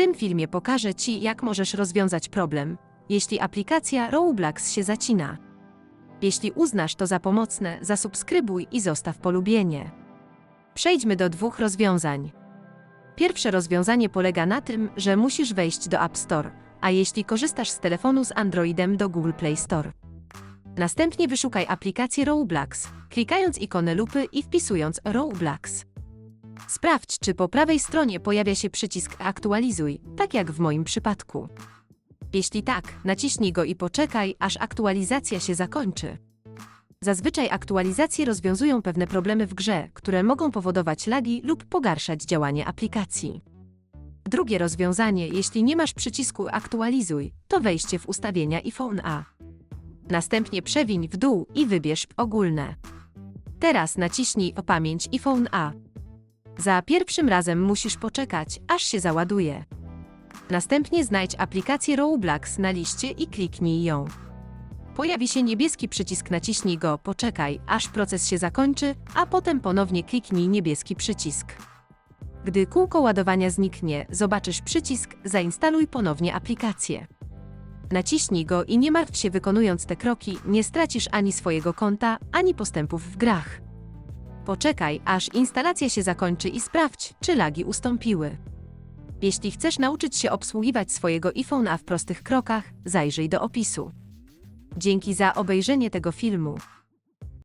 tym filmie pokażę Ci, jak możesz rozwiązać problem, jeśli aplikacja Roblox się zacina. Jeśli uznasz to za pomocne, zasubskrybuj i zostaw polubienie. Przejdźmy do dwóch rozwiązań. Pierwsze rozwiązanie polega na tym, że musisz wejść do App Store, a jeśli korzystasz z telefonu z Androidem do Google Play Store. Następnie wyszukaj aplikację Roblox, klikając ikonę lupy i wpisując Roblox. Sprawdź, czy po prawej stronie pojawia się przycisk Aktualizuj, tak jak w moim przypadku. Jeśli tak, naciśnij go i poczekaj, aż aktualizacja się zakończy. Zazwyczaj aktualizacje rozwiązują pewne problemy w grze, które mogą powodować lagi lub pogarszać działanie aplikacji. Drugie rozwiązanie, jeśli nie masz przycisku Aktualizuj, to wejście w ustawienia iPhone A. Następnie przewiń w dół i wybierz ogólne. Teraz naciśnij o pamięć iPhone A. Za pierwszym razem musisz poczekać, aż się załaduje. Następnie znajdź aplikację Roblox na liście i kliknij ją. Pojawi się niebieski przycisk, naciśnij go, poczekaj, aż proces się zakończy, a potem ponownie kliknij niebieski przycisk. Gdy kółko ładowania zniknie, zobaczysz przycisk Zainstaluj ponownie aplikację. Naciśnij go i nie martw się wykonując te kroki, nie stracisz ani swojego konta, ani postępów w grach. Poczekaj, aż instalacja się zakończy i sprawdź, czy lagi ustąpiły. Jeśli chcesz nauczyć się obsługiwać swojego iPhone'a w prostych krokach, zajrzyj do opisu. Dzięki za obejrzenie tego filmu.